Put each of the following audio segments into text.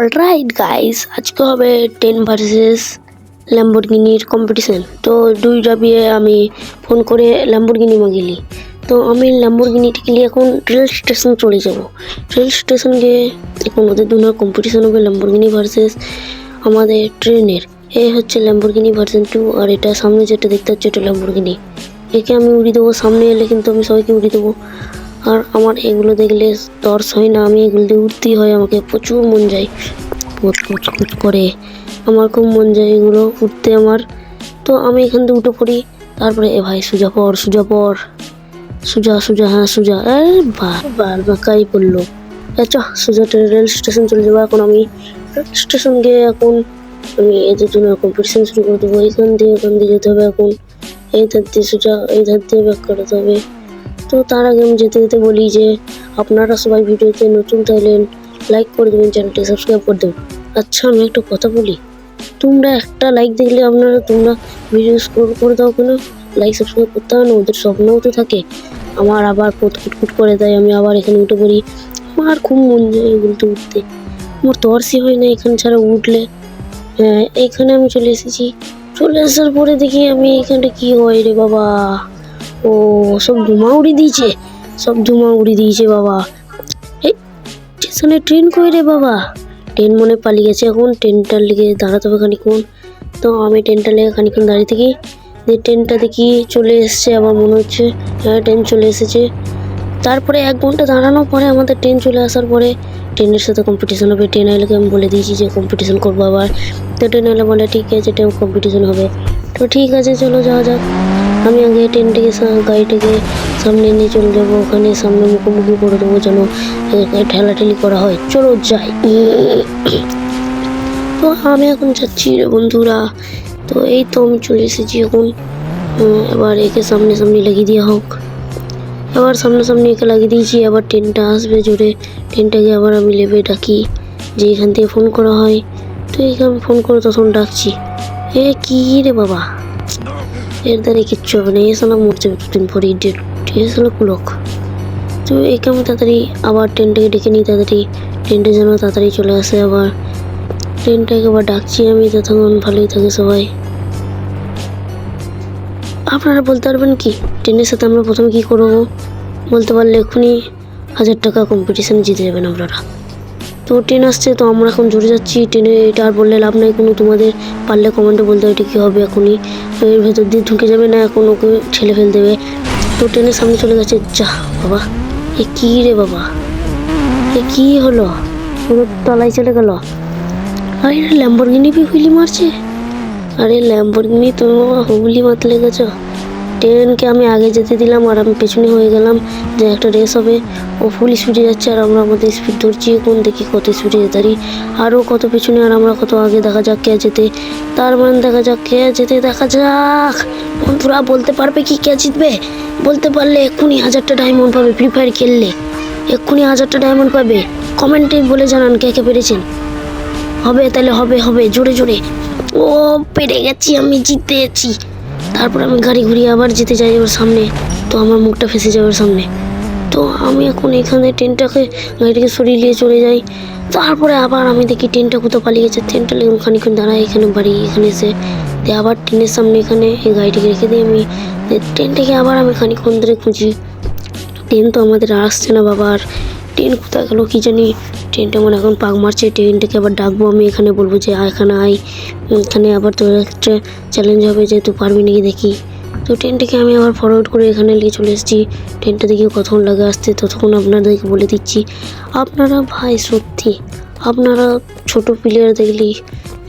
Alright guys আজকে হবে ten versus ল্যাম্বরগিনির competition তো দুইটা বিয়ে আমি ফোন করে ল্যাম্বরগিনি মাগিলি। তো আমি ল্যাম্বরগিনিটিকে নিয়ে এখন রেল স্টেশন চলে যাব। রেল স্টেশন গিয়ে এখন ওদের দুনার কম্পিটিশন হবে ল্যাম্বরগিনি ভার্সেস আমাদের ট্রেনের এ হচ্ছে ল্যাম্বরগিনি ভার্সন টু আর এটা সামনে যেটা দেখতে হচ্ছে এটা ল্যাম্বরগিনি একে আমি উড়িয়ে দেবো, সামনে এলে কিন্তু আমি সবাইকে উড়িয়ে দেবো। আর আমার এগুলো দেখলে তর্স হয় না, আমি এগুলো দিয়ে উঠতেই হয়, আমাকে প্রচুর মন যায়। কুচ কুচ কুচ করে। আমার খুব মন যায় এগুলো উঠতে আমার। তো আমি এখান থেকে উঠে পড়ি। তারপরে, এ ভাই, সুজা পর সুজা পর। সুজা সুজা হ্যাঁ সুজা। এ বার বাঁকাই পড়ল। চ, সুজা রেল স্টেশন চলে যাব। এখন আমি স্টেশন গিয়ে এখন আমি এদের জন্য কম্পিটিশন শুরু করে দেবো। এইখান দিয়ে এখান দিয়ে যেতে হবে এখন। এই ধার দিয়ে সোজা এই ধার দিয়ে ব্যাক করতে হবে। তো তার আগে আমি যেতে যেতে বলি যে আপনারা সবাই ভিডিওতে নতুন থাকলেন লাইক করে দেবেন চ্যানেলটি সাবস্ক্রাইব করে দেবেন। আচ্ছা আমি একটা কথা বলি। তোমরা একটা লাইক দেখলে আপনারা, তোমরা ভিডিও স্ক্রোল করে দাও কেন? লাইক সাবস্ক্রাইব করতে হবে না, ওদের স্বপ্নও তো থাকে। আমার আবার কুটকুট করে দেয়, আমি আবার এখানে উঠে পড়ি। আমার খুব মন যায় এগুলোতে উঠতে। আমার তরসি হয় না, এখানে ছাড়া উঠলে। হ্যাঁ এখানে আমি চলে এসেছি। চলে আসার পরে দেখি আমি এখানটা কি হয় রে বাবা। ও, সব ধুমা উড়িয়ে দিয়েছে। সব ধুমা উড়িয়ে দিয়েছে বাবা। এই, স্টেশনে ট্রেন কই রে বাবা? ট্রেন মনে পালিয়ে গেছে এখন। ট্রেনটার লেগে দাঁড়াতে হবে খানিক্ষণ তো আমি ট্রেনটা লেগে খানিক্ষণ দাঁড়িয়ে থাকি। দিয়ে ট্রেনটা দেখি চলে এসছে আমার মনে হচ্ছে। হ্যাঁ ট্রেন চলে এসেছে। তারপরে এক ঘণ্টা দাঁড়ানোর পরে আমাদের ট্রেন চলে আসার পরে ট্রেনের সাথে কম্পিটিশন হবে। ট্রেন এলাকে আমি বলে দিয়েছি যে কম্পিটিশন করব আবার। তো ট্রেন এলে বলে, ঠিক আছে, ট্রেন কম্পিটিশন হবে। তো ঠিক আছে, চলো যাওয়া যাক। আমি আগে ট্রেনটাকে গাড়িটাকে সামনে নিয়ে চলে যাব। ওখানে সামনে মুখোমুখি করে দেবো যেন ঠেলাঠেলি করা হয়। চলো যাই। তো আমি এখন যাচ্ছি বন্ধুরা। তো এই তো আমি চলে এসেছি এখন। এবার একে সামনে সামনে লাগিয়ে দেওয়া হোক। এবার সামনাসামনি একে লাগিয়ে দিয়েছি। আবার ট্রেনটা আসবে জোরে। ট্রেনটাকে আবার আমি লেবে ডাকি, যে এখান থেকে ফোন করা হয়। তো এখানে ফোন করে তখন ডাকছি। এ, কী রে বাবা? এর কিচ্ছু হবে না। এসে না মরছে দুদিন পরে ডেট এসে না কুলক। তো একে আমি তাড়াতাড়ি আবার ট্রেনটাকে ডেকে নিই তাড়াতাড়ি ট্রেনটা যেন তাড়াতাড়ি চলে আসে আবার। ট্রেনটাকে আবার ডাকছি আমি ততক্ষণ ভালোই থাকে সবাই। আপনারা বলতে পারবেন কি, ট্রেনের সাথে আমরা প্রথমে কি করব? বলতে পারলে এক্ষুনি হাজার টাকা কম্পিটিশান জিতে যাবেন আপনারা। তো ট্রেন আসছে, তো আমরা এখন জুড়ে যাচ্ছি। ট্রেনে এটা আর বললে লাভ নাই, কোনো তোমাদের পারলে কমেন্টে বলতে এটা কী হবে এখনই। এর ভেতর দিয়ে ঢুকে যাবে না, এখন ওকে ছেলে ফেল দেবে। তো ট্রেনের সামনে চলে যাচ্ছে, যা বাবা, এ কী রে বাবা? এ কী হলো? পুরো তলায় চলে গেল? আর, এটা ল্যাম্বরগিনি বি হুইলি মারছে? আরে ল্যাম্বরগিনি তুমি বাবা হুগলি মারতে লেগেছ। ট্রেনকে আমি আগে যেতে দিলাম আর আমি পেছনে হয়ে গেলাম যে একটা রেস হবে। ও ফুল স্পিডে যাচ্ছে আর আমরা আমাদের স্পিড ধরছি, কোন দেখি কত স্পিডে যেতে পারি আরও কত পেছনে আর আমরা কত আগে দেখা যাক কে যেতে। তার মানে দেখা যাক কে যেতে, দেখা যাক। বন্ধুরা, বলতে পারবে কি কে জিতবে? বলতে পারলে এক্ষুনি হাজারটা ডায়মন্ড পাবে ফ্রি ফায়ার খেললে। এক্ষুনি হাজারটা ডায়মন্ড পাবে। কমেন্টে বলে জানান কে কে পেরেছেন। হবে, তাহলে হবে হবে, জোরে জোরে। ও, পেরে গেছি, আমি জিতেছি। তারপর আমি গাড়ি ঘুরিয়ে আবার যেতে চাই ওর সামনে। তো আমার মুখটা ফেসে যাবে সামনে। তো আমি এখন এখানে ট্রেনটাকে, গাড়িটাকে সরিয়ে নিয়ে চলে যাই। তারপরে আবার আমি দেখি ট্রেনটা কোথাও পালিয়ে গেছে। ট্রেনটা খানিক্ষণ দাঁড়ায় এখানে বাড়ি, এখানে এসে দিয়ে আবার ট্রেনের সামনে এখানে এই গাড়িটাকে রেখে দিই আমি। ট্রেনটাকে আবার আমি খানিক্ষণ ধরে খুঁজি। ট্রেন তো আমাদের আসছে না বাবা আর ট্রেন কোথায় গেলো কি জানি ট্রেনটা মানে এখন পাক মারছে ট্রেনটাকে আবার ডাকবো আমি এখানে বলব যে এখানে আয়। এখানে আবার তোর একটা চ্যালেঞ্জ হবে যে, তুই পারবি নাকি দেখি? তো ট্রেনটাকে আমি আবার ফরওয়ার্ড করে এখানে নিয়ে চলে এসেছি। ট্রেনটা দেখে কতক্ষণ লাগে আসতে, ততক্ষণ আপনাদেরকে বলে দিচ্ছি। আপনারা ভাই, সত্যি, আপনারা ছোট প্লেয়ার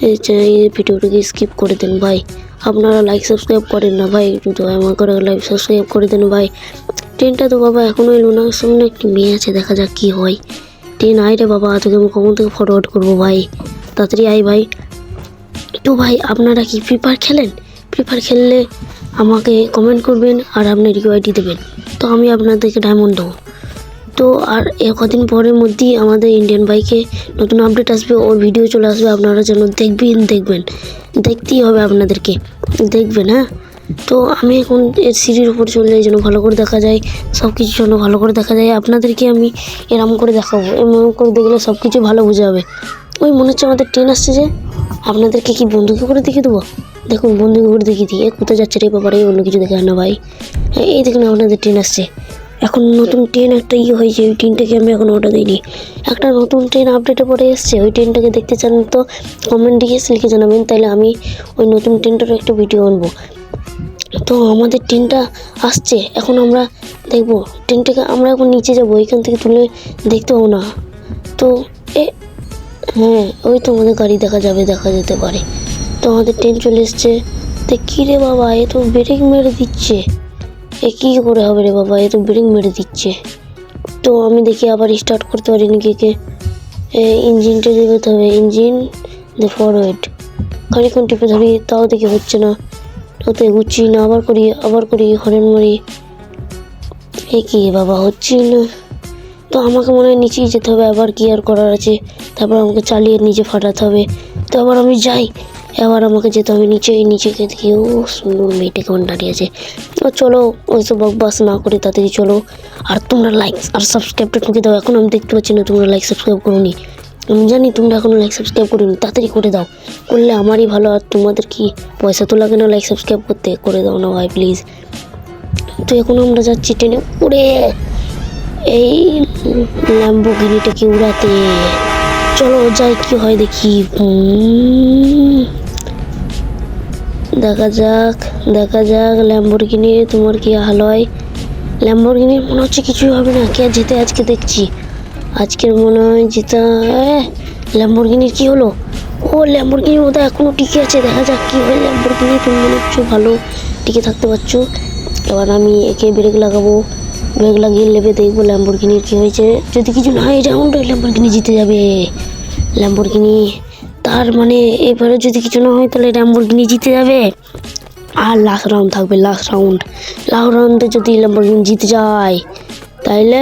এই ভিডিওটাকে স্কিপ করে দেন, ভাই। আপনারা লাইক সাবস্ক্রাইব করেন না ভাই দয়া করে লাইক সাবস্ক্রাইব করে দেন ভাই। ট্রেনটা তো বাবা এখনও এলো না, সামনে একটি মেয়ে আছে, দেখা যাক কী হয়। ট্রেন, আয় রে বাবা, তোকে আমি কখন থেকে ফরওয়ার্ড করব ভাই? তাড়াতাড়ি আয় ভাই। তো ভাই, আপনারা কি ফ্রি ফায়ার খেলেন? ফ্রি ফায়ার খেললে আমাকে কমেন্ট করবেন আর আপনার রিকোয়াইটি দেবেন। তো আমি আপনাদেরকে ডায়মন্ড দেবো। তো আর কদিন পরের মধ্যেই আমাদের ইন্ডিয়ান বাইকে নতুন আপডেট আসবে, ওর ভিডিও চলে আসবে, আপনারা যেন দেখবেন দেখবেন। দেখতেই হবে আপনাদেরকে, দেখবেন হ্যাঁ? তো আমি এখন এর সিঁড়ির উপর চলে যাই, যেন ভালো করে দেখা যায় সব কিছু যেন ভালো করে দেখা যায়। আপনাদেরকে আমি এরম করে দেখাবো এমন করে দেখলে সব কিছু ভালো বোঝা যাবে। ওই মনে হচ্ছে আমাদের ট্রেন আসছে যে, আপনাদেরকে কি বন্ধুকে করে দেখিয়ে দেবো? দেখুন বন্ধুকে করে দেখিয়ে দিই। কোথায় যাচ্ছে রে বাবা রে অন্য কিছু দেখে না ভাই। এই- এই দেখুন আপনাদের ট্রেন আসছে। এখন নতুন ট্রেন একটা ইয়ে হয়েছে, ওই ট্রেনটাকে আমি এখন অর্ডার দিইনি। একটা নতুন ট্রেন আপডেটে পরে এসছে, ওই ট্রেনটাকে দেখতে চান তো কমেন্টে গিয়ে লিখে জানাবেন, তাহলে আমি ওই নতুন ট্রেনটারও একটা ভিডিও আনব। তো আমাদের ট্রেনটা আসছে, এখন আমরা দেখব ট্রেনটাকে আমরা এখন নিচে যাব, এখান থেকে তুলে দেখতে পাবো না। তো এ হ্যাঁ ওই তো আমাদের গাড়ি দেখা যাবে, দেখা যেতে পারে। তো আমাদের ট্রেন চলে এসছে। তো কী রে বাবা, এ তো ব্রেক মেরে দিচ্ছে। এ কী করে হবে রে বাবা, এ তো ব্রেক মেরে দিচ্ছে। তো আমি দেখি আবার স্টার্ট করতে পারি নাকি কে। ইঞ্জিনটা দেখাতে হবে ইঞ্জিন দে ফরওয়ার্ড খানিক্ষণ টিপে ধরি, তাও দেখি হচ্ছে না। ওতে এগুচ্ছি না, আবার করি আবার করি, হরেন মারি। এ কি বাবা হচ্ছে না। তো আমাকে মনে হয় নিচেই যেতে হবে, আবার কি আর করার আছে। তারপর আমাকে চালিয়ে নিজে ফাটাতে হবে। তো আবার আমি যাই। এবার আমাকে যেতে হবে নিচে নিচে গিয়ে দেখি, ও সুন্দর মেয়েটা কেমন দাঁড়িয়ে আছে। ও চলো ওইসব বকবাস না করে তাড়াতাড়ি চলো। আর তোমরা লাইক আর সাবস্ক্রাইবটা ঠুকে দাও, এখন আমি দেখতে পাচ্ছি না তোমরা লাইক সাবস্ক্রাইব করোনি। আমি জানি তোমরা এখনও লাইক সাবস্ক্রাইব করিনি, তাড়াতাড়ি করে দাও। করলে আমারই ভালো, আর তোমাদের কি পয়সা তো লাগে না লাইক সাবস্ক্রাইব করতে? করে দাও না ভাই প্লিজ তো এখন আমরা যাচ্ছি ট্রেনে, উড়ে! এই ল্যাম্বোগিনিটাকে উড়াতে। চলো যাই, কি হয় দেখি। দেখা যাক দেখা যাক ল্যাম্বোরগিনি তোমার কি হাল হয়। ল্যাম্বোরগিনির মনে হচ্ছে কিছুই হবে না, কে জিতে আজকে দেখছি। আজকের মনে হয় জিতা ল্যাম্বোরগিনির কি হলো? ও ল্যাম্বোরগিনির মতো এখনও টিকে আছে, দেখা যাক কি হয়। ল্যাম্বোরগিনি তুমি মনে হচ্ছে ভালো, টিকে থাকতে পারছ। এবার আমি একে ব্রেক লাগাবো। ব্রেক লাগিয়ে লেবে দেখব ল্যাম্বোরগিনির কি হয়েছে। যদি কিছু না হয় রাউন্ড ল্যাম্বোরগিনি জিতে যাবে। ল্যাম্বোরগিনি তার মানে এবারে যদি কিছু না হয় তাহলে ল্যাম্বোরগিনি জিতে যাবে। আর লাস্ট রাউন্ড থাকবে লাস্ট রাউন্ড লাস্ট রাউন্ডে যদি ল্যাম্বোরগিনি জিতে যায়, তাইলে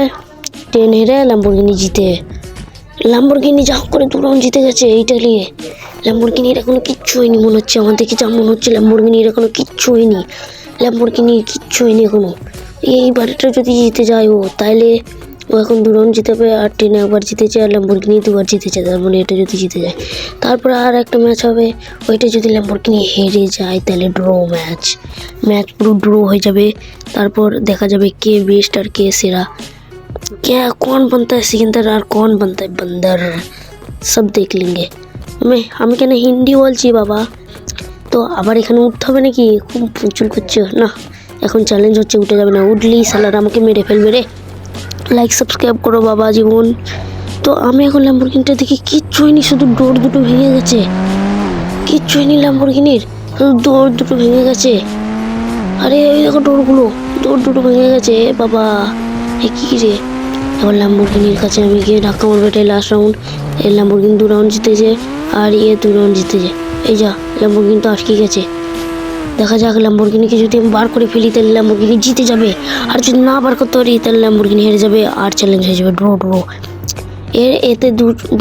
ট্রেন হেরে ল্যাম্বোরগিনি জিতে। ল্যাম্বোরগিনি যা করে দু রাউন্ড জিতে গেছে এইটা নিয়ে। ল্যাম্বোরগিনির এখনও কিচ্ছু হয়নি মনে হচ্ছে। আমার দেখে যা মনে হচ্ছে ল্যাম্বোরগিনির এখনও কিচ্ছু হয়নি। ল্যাম্বোরগিনির কিচ্ছু হয়নি এখনও। এই যদি জিতে যায় ও, তাইলে ও এখন দু রাউন্ড জিতে পারে আর ট্রেনে একবার জিতেছে আর ল্যাম্বোরগিনি দুবার জিতেছে তার মানে এটা যদি জিতে যায় তারপরে আর একটা ম্যাচ হবে ওইটা যদি ল্যাম্বোরগিনি হেরে যায় তাহলে ড্র ম্যাচ ম্যাচ পুরো ড্র হয়ে যাবে তারপর দেখা যাবে কে বেস্ট আর কে সেরা क्या कौन बनता है सिकंदर और कौन बनता है बंदर सब देख लेंगे मैं আমি কেন হিন্দি বলছি বাবা তো আবার এখানে উঠতে হবে নাকি খুব চুল করছে না এখন চ্যালেঞ্জ হচ্ছে উঠে যাবে না উঠলেই সালার আমাকে মেরে ফেলবে রে লাইক সাবস্ক্রাইব করো বাবা জীবন। তো আমি এখন ল্যাম্বরগিনিটা দেখি কিচ্ছু হয়নি শুধু ডোর দুটো ভেঙে গেছে। কিচ্ছু হয়নি ল্যাম্বরগিনির শুধু ডোর দুটো ভেঙে গেছে। আরে ওই দেখো ডোরগুলো, ডোর দুটো ভেঙে গেছে বাবা। এ কী রে? এবার ল্যাম্বরগিনির কাছে আমি গিয়ে ধাক্কা মারবো এটাই লাস্ট রাউন্ড এই ল্যাম্বরগিনি দু রাউন্ড জিতেছে, আর ইয়ে দু রাউন্ড জিতেছে। এই যা ল্যাম্বরগিনি তো আটকে গেছে। দেখা যাক ল্যাম্বরগিনিকে যদি আমি বার করে ফেলি, তাহলে ল্যাম্বরগিনি জিতে যাবে। আর যদি না বার করতে পারি, তাহলে ল্যাম্বরগিনি হেরে যাবে আর চ্যালেঞ্জ হয়ে যাবে, ড্র ড্র। এর এতে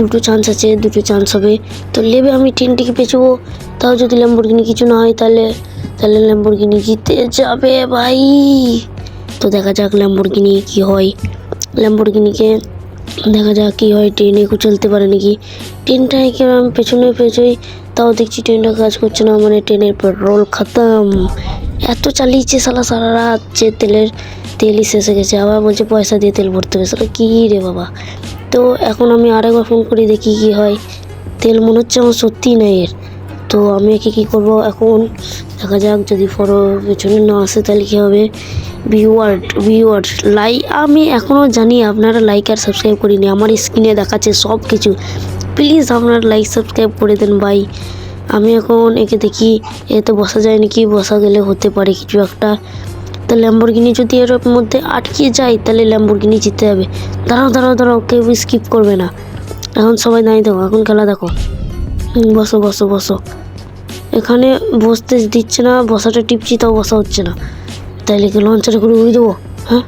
দুটো চান্স আছে, দুটো চান্স হবে। তো লেবে আমি ট্রেনটিকে পেছবো। তাও যদি ল্যাম্বরগিনি কিছু না হয়, তাহলে তাহলে ল্যাম্বরগিনি জিতে যাবে ভাই। তো দেখা যাক ল্যাম্বরগিনি কি হয়। ল্যাম্বরগিনিকে দেখা যাক কি হয় ট্রেনে চলতে পারে নাকি। ট্রেনটা একে আমি পেছনে পেছই তাও দেখছি ট্রেনটা কাজ করছে না মানে ট্রেনের পেট্রোল খতম। এত চালিয়েছে সালা সারা রাত যে তেলের, তেলই শেষ গেছে। আবার বলছে পয়সা দিয়ে তেল ভরতে হবে। সালা কী রে বাবা? তো এখন আমি আরেকবার ফোন করি দেখি কি হয়। তেল মনে হচ্ছে আমার সত্যিই নাই এর। তো আমি একে কী করব এখন? দেখা যাক, যদি ফটো পেছনে না আসে তাহলে কী হবে? ভিউয়ার্ড ভিউয়ার্ড লাইক আমি এখনও জানি আপনারা লাইক আর সাবস্ক্রাইব করিনি। আমার স্ক্রিনে দেখাচ্ছে সব কিছু প্লিজ আপনার লাইক সাবস্ক্রাইব করে দেন ভাই। আমি এখন একে দেখি, এতে বসা যায় নাকি? বসা গেলে হতে পারে কিছু একটা। তা ল্যাম্বরগিনি যদি এর মধ্যে আটকে যায়, তাহলে ল্যাম্বরগিনি জিতে যাবে দাঁড়াও দাঁড়াও দাঁড়াও, কেউ স্কিপ করবে না। এখন সবাই দাঁড়িয়ে দেখো, এখন খেলা দেখো। বসো বসো বসো। এখানে বসতে দিচ্ছে না, বসাটা টিপছি, তাও বসা হচ্ছে না। তাইলে কি লঞ্চারে করে উড়ে দেবো? হ্যাঁ?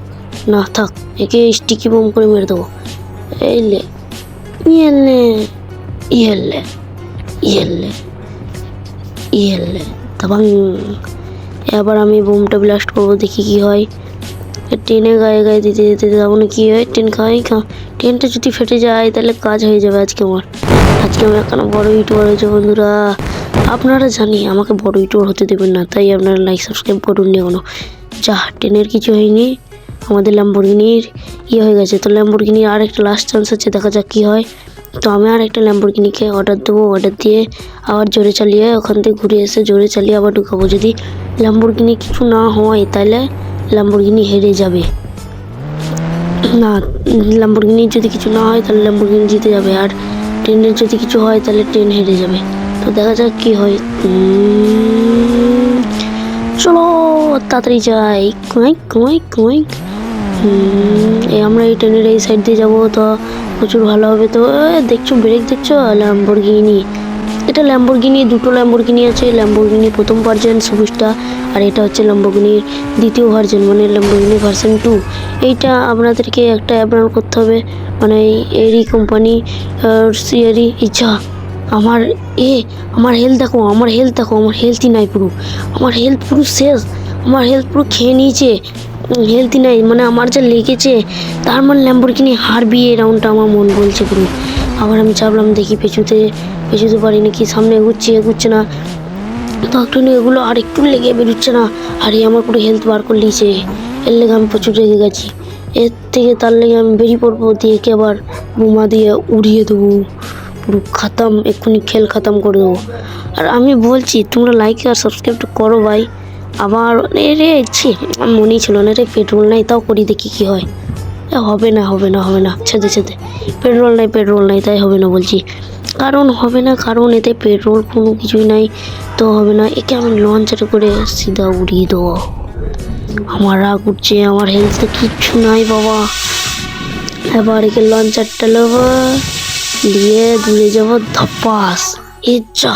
না, থাক, একে স্টিকি বোম করে মেরে দেবো। এই লে ইয়েলে ইয়েলে ইয়েলে ইয়েলে তাবাং এবার আমি বোমটা ব্লাস্ট করব, দেখি কি হয়। ট্রেনে গায়ে গায়ে দিতে দিতে যাব না, কি হয়? ট্রেন খাই, খা। ট্রেনটা যদি ফেটে যায়, তাহলে কাজ হয়ে যাবে আজকে আমার। আজকে আমি এখানে বড় ইউটিউবার হয়েছে বন্ধুরা? আপনারা জানি, আমাকে বড় ইউটিউবার হতে দেবেন না, তাই আপনারা লাইক সাবস্ক্রাইব করুন নি কোনো যা, ট্রেনের কিছু হয়নি, আমাদের ল্যাম্বরগিনির ইয়ে হয়ে গেছে। তো ল্যাম্বরগিনির আর একটা লাস্ট চান্স আছে, দেখা যাক কী হয়। তো আমি আর একটা ল্যাম্বরগিনিকে অর্ডার দেবো অর্ডার দিয়ে আবার জোরে চালিয়ে ওখান থেকে ঘুরে এসে জোরে চালিয়ে আবার ঢুকাবো। যদি ল্যাম্বরগিনি কিছু না হয়, তাহলে ল্যাম্বরগিনি হেরে যাবে। না ল্যাম্বরগিনি যদি কিছু না হয়, তাহলে ল্যাম্বরগিনি জিতে যাবে। আর ট্রেনের যদি কিছু হয়, তাহলে ট্রেন হেরে যাবে। তো দেখা যাক কী হয়। চলো, তাড়াতাড়ি যাই। কুয়াইক কুয়াইক এই আমরা এই ট্রেনের এই সাইড দিয়ে যাব, তো প্রচুর ভালো হবে তো। দেখছ ব্রেক দেখছ? ল্যাম্বরগিনি এটা ল্যাম্বরগিনি দুটো ল্যাম্বরগিনি আছে। ল্যাম্বরগিনি প্রথম ভার্জন সবুজটা আর এটা হচ্ছে ল্যাম্বরগিনির দ্বিতীয় ভার্জন মানে ল্যাম্বরগিনি ভার্সন টু এইটা আপনাদেরকে একটা অ্যাপ করতে হবে। মানে এরই কোম্পানি এরই ইচ্ছা আমার, এ, আমার হেলথ দেখো, আমার হেলথ দেখো, আমার হেলথই নাই পুরো। আমার হেলথ পুরো শেষ। আমার হেলথ পুরো খেয়ে নিয়েছে। হেলথই নাই মানে আমার যা লেগেছে, তার মানে ল্যাম্বরগিনি হারবি এই রাউন্ডটা আমার মন বলছে পুরো। আবার আমি চাপলাম, দেখি পেছুতে পেছুতে পারি নাকি, সামনে এগুচ্ছে এগুচ্ছে না। তো একটু এগুলো আর একটু লেগে বেরোচ্ছে না। আর এই আমার পুরো হেলথ বার করে নিয়েছে। এর লেগে আমি প্রচুর রেগে গেছি। এর থেকে তার লেগে আমি বেরিয়ে পড়ব, দিয়ে একে আবার বোমা দিয়ে উড়িয়ে দেবো। পুরো খাতাম, এক্ষুনি খেল খাতাম করে দেবো। আর আমি বলছি, তোমরা লাইক আর সাবস্ক্রাইব করো ভাই। আবার রে, ছি, মনেই ছিল না রে পেট্রোল নাই, তাও করি দেখি কী হয়। হবে না হবে না হবে না, ছেদে ছেদে। পেট্রোল নাই পেট্রোল নাই, তাই হবে না বলছি। কারণ হবে না, কারণ এতে পেট্রোল কোনো কিছুই নাই, তো হবে না। একে আমি লঞ্চারে করে সিধা উড়িয়ে দেবো। আমার রাগ উঠছে, আমার হেলথে কিচ্ছু নাই বাবা। এবার একে লঞ্চারটা নেব দিয়ে দূরে যাব ধপাস। যা।